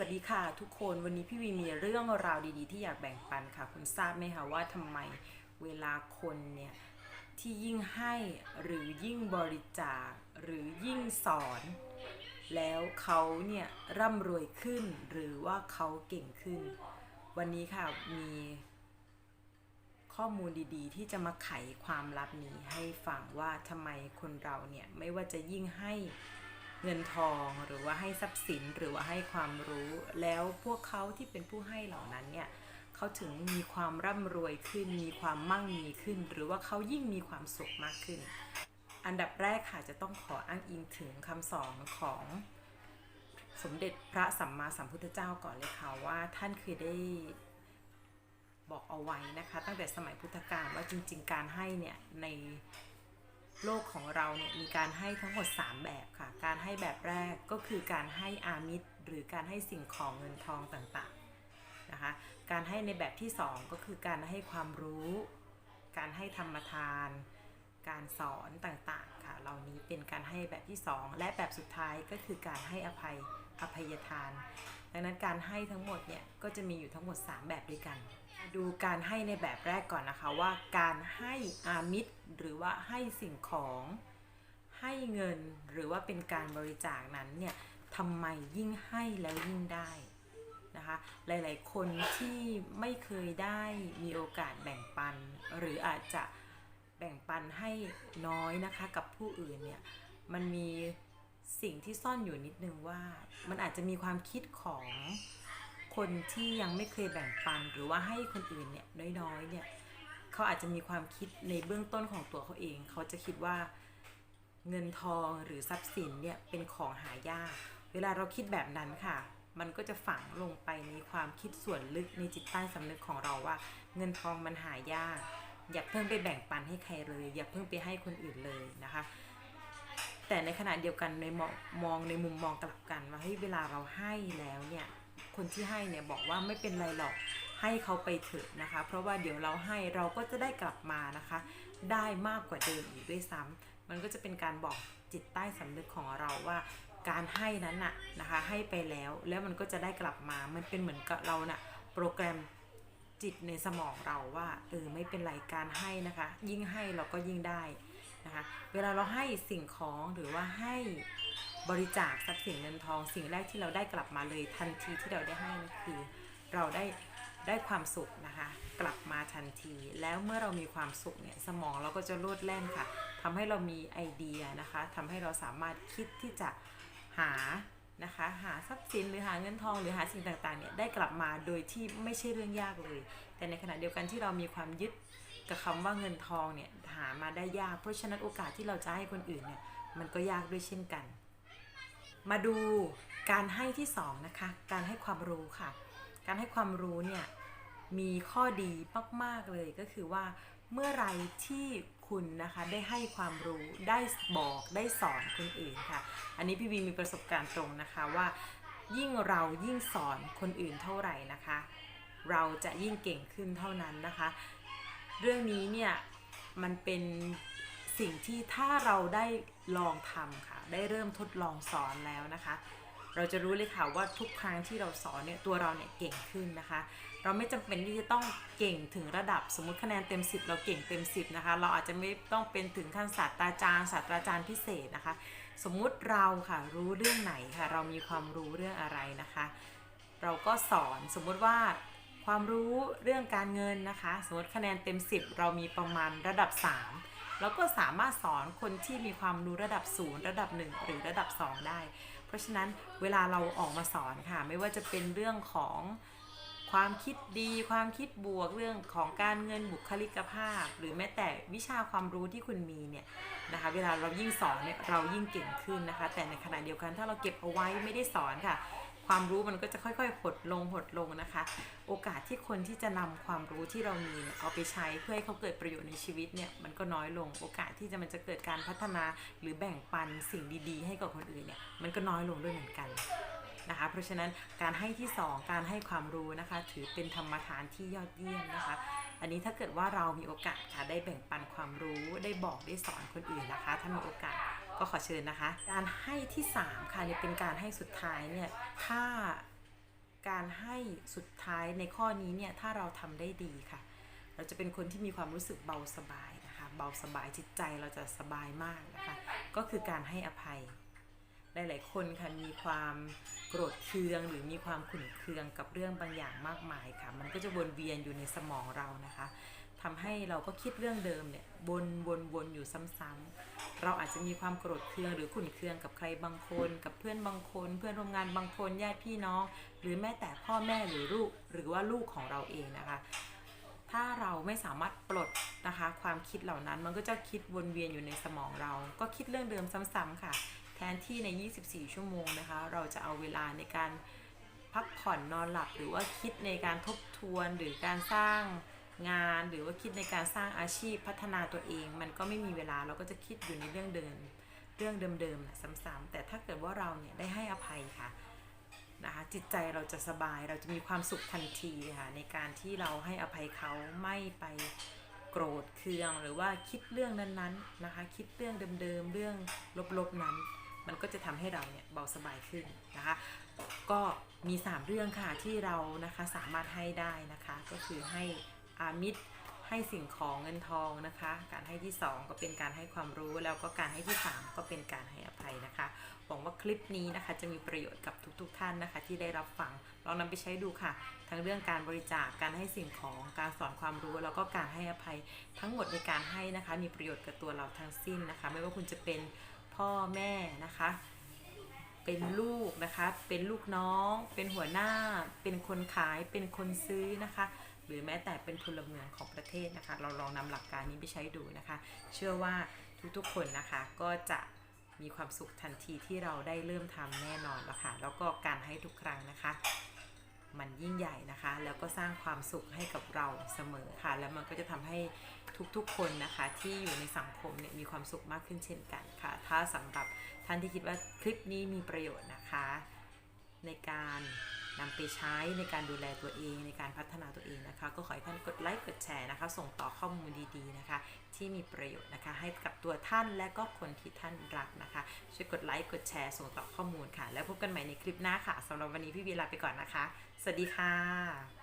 วัสดีค่ะทุกคนวันนี้พี่วีมีเรื่องราวดีๆ ที่อยากแบ่งปันค่ะ คุณทราบไหมคะว่าทำไมเวลาคนเนี่ย ที่ยิ่งให้หรือยิ่งบริจาคหรือยิ่งสอน แล้วเขาเนี่ยร่ำรวยขึ้นหรือว่าเขาเก่งขึ้น วันนี้ค่ะมีข้อมูลดีๆ ที่จะมาไขความลับนี้ให้ฟังว่าทำไมคนเราเนี่ยไม่ว่าจะยิ่งให้ เงินทองหรือว่าให้ทรัพย์สินหรือว่าให้ความรู้แล้วพวกเขาที่เป็นผู้ให้เหล่านั้นเนี่ยเขาถึงมีความร่ำรวยขึ้น มีความมั่งมีขึ้น หรือว่าเขายิ่งมีความสุขมากขึ้น อันดับแรกค่ะจะต้องขออ้างอิงถึงคำสอนของสมเด็จพระสัมมาสัมพุทธเจ้าก่อนเลยค่ะว่าท่านเคยได้บอกเอาไว้นะคะ ตั้งแต่สมัยพุทธกาลว่าจริง ๆ การให้เนี่ยใน โลกของเราเนี่ยมีการให้ทั้งหมด 3 แบบค่ะ การให้แบบแรกก็คือการให้อามิตร หรือการให้สิ่งของเงินทองต่างๆนะคะ การให้ในแบบที่ 2 ก็คือการให้ความรู้ การให้ธรรมทาน การสอนต่างๆค่ะ เหล่านี้เป็นการให้แบบที่ 2 และแบบสุดท้ายก็คือการให้อภัยอภัยทาน ดังนั้นการให้ทั้งหมดเนี่ยก็จะมีอยู่ทั้งหมด 3 แบบด้วยกัน ดูการให้ในแบบแรกก่อนนะคะว่าการให้อามิตรหรือว่าให้สิ่งของ ให้เงินหรือว่าเป็นการบริจาคนั้นเนี่ยทำไมยิ่งให้แล้วยิ่งได้นะคะหลายๆ คนที่ไม่เคยได้มีโอกาสแบ่งปัน หรืออาจจะแบ่งปันให้น้อยนะคะกับผู้อื่นเนี่ยมันมีสิ่งที่ซ่อนอยู่นิดนึงว่า มันอาจจะมีความคิดของ คนที่ยังไม่เคยแบ่งปันหรือว่าให้คนอื่นเนี่ยน้อยๆเนี่ยเขาอาจจะมีความคิดในเบื้องต้นของตัวเขาเอง เขาจะคิดว่าเงินทองหรือทรัพย์สินเนี่ยเป็นของหายาก เวลาเราคิดแบบนั้นค่ะ มันก็จะฝังลงไปในความคิดส่วนลึกในจิตใต้สำนึกของเราว่า เงินทองมันหายาก อย่าเพิ่งไปแบ่งปันให้ใครเลย อย่าเพิ่งไปให้คนอื่นเลยนะคะ แต่ในขณะเดียวกันในมองมองในมุมมองกลับกันว่าเฮ้ยเวลาเราให้แล้วเนี่ย คนที่ให้เนี่ยบอกว่าไม่เป็นไรหรอกให้เขาไปเถอะนะคะ เพราะว่าเดี๋ยวเราให้เราก็จะได้กลับมานะคะ ได้มากกว่าเดิมอีกด้วยซ้ำมันก็จะเป็นการบอกจิตใต้สำนึกของเราว่าการให้นั้นน่ะนะคะให้ไปแล้วแล้วมันก็จะได้กลับมา มันเป็นเหมือนกับเราน่ะโปรแกรมจิตในสมองเราว่าเออไม่เป็นไรการให้นะคะ ยิ่งให้เราก็ยิ่งได้นะคะ เวลาเราให้สิ่งของหรือว่าให้ บริจาคทรัพย์สินเงินทอง สิ่งแรกที่เราได้กลับมาเลยทันทีที่เราได้ให้นั่นคือ เราได้ได้ความสุขนะคะ กลับมาทันที แล้วเมื่อเรามีความสุขเนี่ยสมองเราก็จะโลดแล่นค่ะทำให้เรามีไอเดียนะคะทำให้เราสามารถคิดที่จะหานะคะหาทรัพย์สินหรือหาเงินทองหรือหาสิ่งต่างๆเนี่ยได้กลับมาโดยที่ไม่ใช่เรื่องยากเลย แต่ในขณะเดียวกันที่เรามีความยึดกับคำว่าเงินทองเนี่ยหามาได้ยาก เพราะฉะนั้นโอกาสที่เราจะให้คนอื่นเนี่ยมันก็ยากด้วยเช่นกัน มาดูการให้ที่สองนะคะ การให้ความรู้ค่ะ การให้ความรู้เนี่ยมีข้อดีมากๆเลยก็คือว่าเมื่อไรที่คุณนะคะได้ให้ความรู้ได้บอกได้สอนคนอื่นค่ะ อันนี้พี่วีมีประสบการณ์ตรงนะคะว่า ยิ่งเรายิ่งสอนคนอื่นเท่าไหร่นะคะ เราจะยิ่งเก่งขึ้นเท่านั้นนะคะ เรื่องนี้เนี่ยมันเป็นสิ่งที่ถ้าเราได้ลองทำค่ะ ได้เริ่มทดลองสอนแล้วนะคะ เราจะรู้เลยค่ะว่าทุกครั้งที่เราสอนเนี่ยตัวเราเนี่ยเก่งขึ้นนะคะ เราไม่จำเป็นที่จะต้องเก่งถึงระดับสมมติคะแนนเต็ม 10 เราเก่งเต็ม 10นะคะ เราอาจจะไม่ต้องเป็นถึงขั้นศาสตราจารย์ศาสตราจารย์พิเศษนะคะ สมมุติเราค่ะรู้เรื่องไหนค่ะ เรามีความรู้เรื่องอะไรนะคะ เราก็สอนสมมุติว่าความรู้เรื่องการเงินนะคะ สมมติคะแนนเต็ม 10 เรามีประมาณระดับ 3 เราก็สามารถสอนคนที่มีความรู้ระดับ0ระดับ 1 หรือระดับ 2 ได้ เพราะฉะนั้นเวลาเราออกมาสอนค่ะ ไม่ว่าจะเป็นเรื่องของความคิดดีความคิดบวกเรื่องของการเงินบุคลิกภาพ หรือแม้แต่วิชาความรู้ที่คุณมีเนี่ยนะคะเวลาเรายิ่งสอนเนี่ยเรายิ่งเก่งขึ้นนะคะ แต่ในขณะเดียวกันถ้าเราเก็บเอาไว้ไม่ได้สอนค่ะ ความรู้มันก็จะค่อยๆหดลงหดลงนะคะ โอกาสที่คนที่จะนำความรู้ที่เรามีเนี่ยเอาไปใช้เพื่อให้เขาเกิดประโยชน์ในชีวิตเนี่ยมันก็น้อยลง โอกาสที่จะมันจะเกิดการพัฒนาหรือแบ่งปันสิ่งดีๆ ให้กับคนอื่นเนี่ยมันก็น้อยลงด้วยเหมือนกันนะคะ เพราะฉะนั้นการให้ที่สองการให้ความรู้นะคะ ถือเป็นธรรมทานที่ยอดเยี่ยมนะคะ อันนี้ถ้าเกิดว่าเรามีโอกาสค่ะได้แบ่งปันความรู้ได้บอกได้สอนคนอื่นนะคะ ถ้ามีโอกาส ก็ขอเชิญนะคะ การให้ที่ 3 ค่ะเนี่ยเป็นการให้สุดท้ายเนี่ยถ้าการให้สุดท้ายในข้อนี้เนี่ยถ้าเราทำได้ดีค่ะ เราจะเป็นคนที่มีความรู้สึกเบาสบายนะคะ เบาสบายจิตใจเราจะสบายมากนะคะ ก็คือการให้อภัย หลาย ๆ คนค่ะมีความโกรธเคืองหรือมีความขุ่นเคืองกับเรื่องบางอย่างมากมายค่ะ มันก็จะวนเวียนอยู่ในสมองเรานะคะ ทำให้เราก็คิดเรื่องเดิมเนี่ยวนวนวนอยู่ซ้ำๆเราอาจจะมีความโกรธเคืองหรือขุ่นเคืองกับใครบางคน กับเพื่อนบางคน เพื่อนร่วมงานบางคนญาติพี่น้อง หรือแม้แต่พ่อแม่หรือลูกหรือว่าลูกของเราเองนะคะ ถ้าเราไม่สามารถปลดนะคะ ความคิดเหล่านั้นมันก็จะคิดวนเวียนอยู่ในสมองเรา ก็คิดเรื่องเดิมซ้ำๆค่ะ แทนที่ใน 24 ชั่วโมงนะคะ เราจะเอาเวลาในการพักผ่อนนอนหลับหรือว่าคิดในการทบทวนหรือการสร้าง งานหรือว่าคิดในการสร้างอาชีพพัฒนาตัวเอง มันก็ไม่มีเวลาเราก็จะคิดอยู่ในเรื่องเดิมเรื่องเดิมๆนะซ้ำๆแต่ถ้าเกิดว่าเราเนี่ยได้ให้อภัยค่ะนะคะจิตใจเราจะสบายเราจะมีความสุขทันทีค่ะในการที่เราให้อภัยเขาไม่ไปโกรธเคืองหรือว่าคิดเรื่องนั้นๆนะคะ คิดเรื่องเดิมๆเรื่องลบๆนั้น มันก็จะทำให้เราเนี่ยเบาสบายขึ้นนะคะ ก็มี 3 เรื่องค่ะที่เรานะคะสามารถให้ได้นะคะก็คือให้ อามิตรให้สิ่งของเงินทองนะคะ การให้ที่ 2 ก็เป็นการให้ความรู้แล้วก็การให้ที่ 3 ก็เป็นการให้อภัยนะคะ หวังว่าคลิปนี้นะคะจะมีประโยชน์กับทุกๆทท่านนะคะ ที่ได้รับฟังลองนำไปใช้ดูค่ะ ทั้งเรื่องการบริจาคการให้สิ่งของการสอนความรู้ แล้วก็การให้อภัยทั้งหมดในการให้นะคะ มีประโยชน์กับตัวเราทั้งสิ้นนะคะ ไม่ว่าคุณจะเป็นพ่อแม่นะคะเป็นลูกนะคะ เป็นลูกน้อง เป็นหัวหน้า เป็นคนขาย เป็นคนซื้อนะคะ หรือแม้แต่เป็นพลเมืองของประเทศนะคะ เราลองนำหลักการนี้ไปใช้ดูนะคะ เชื่อว่าทุกๆคนนะคะก็จะมีความสุขทันทีที่เราได้เริ่มทำแน่นอนแล้วค่ะ แล้วก็การให้ทุกครั้งนะคะ มันยิ่งใหญ่นะคะ แล้วก็สร้างความสุขให้กับเราเสมอค่ะ แล้วมันก็จะทำให้ทุกๆคนนะคะ ที่อยู่ในสังคมเนี่ยมีความสุขมากขึ้นเช่นกันค่ะ ถ้าสำหรับท่านที่คิดว่าคลิปนี้มีประโยชน์นะคะ ในการ นำไปใช้ในการดูแลตัวเองในการพัฒนาตัวเองนะคะ ก็ขอให้ท่านกดไลค์กดแชร์นะคะ ส่งต่อข้อมูลดีๆนะคะ ที่มีประโยชน์นะคะ ให้กับตัวท่านและก็คนที่ท่านรักนะคะ ช่วยกดไลค์กดแชร์ส่งต่อข้อมูลค่ะ แล้วพบกันใหม่ในคลิปหน้าค่ะสำหรับวันนี้พี่วีลาไปก่อนนะคะ สวัสดีค่ะ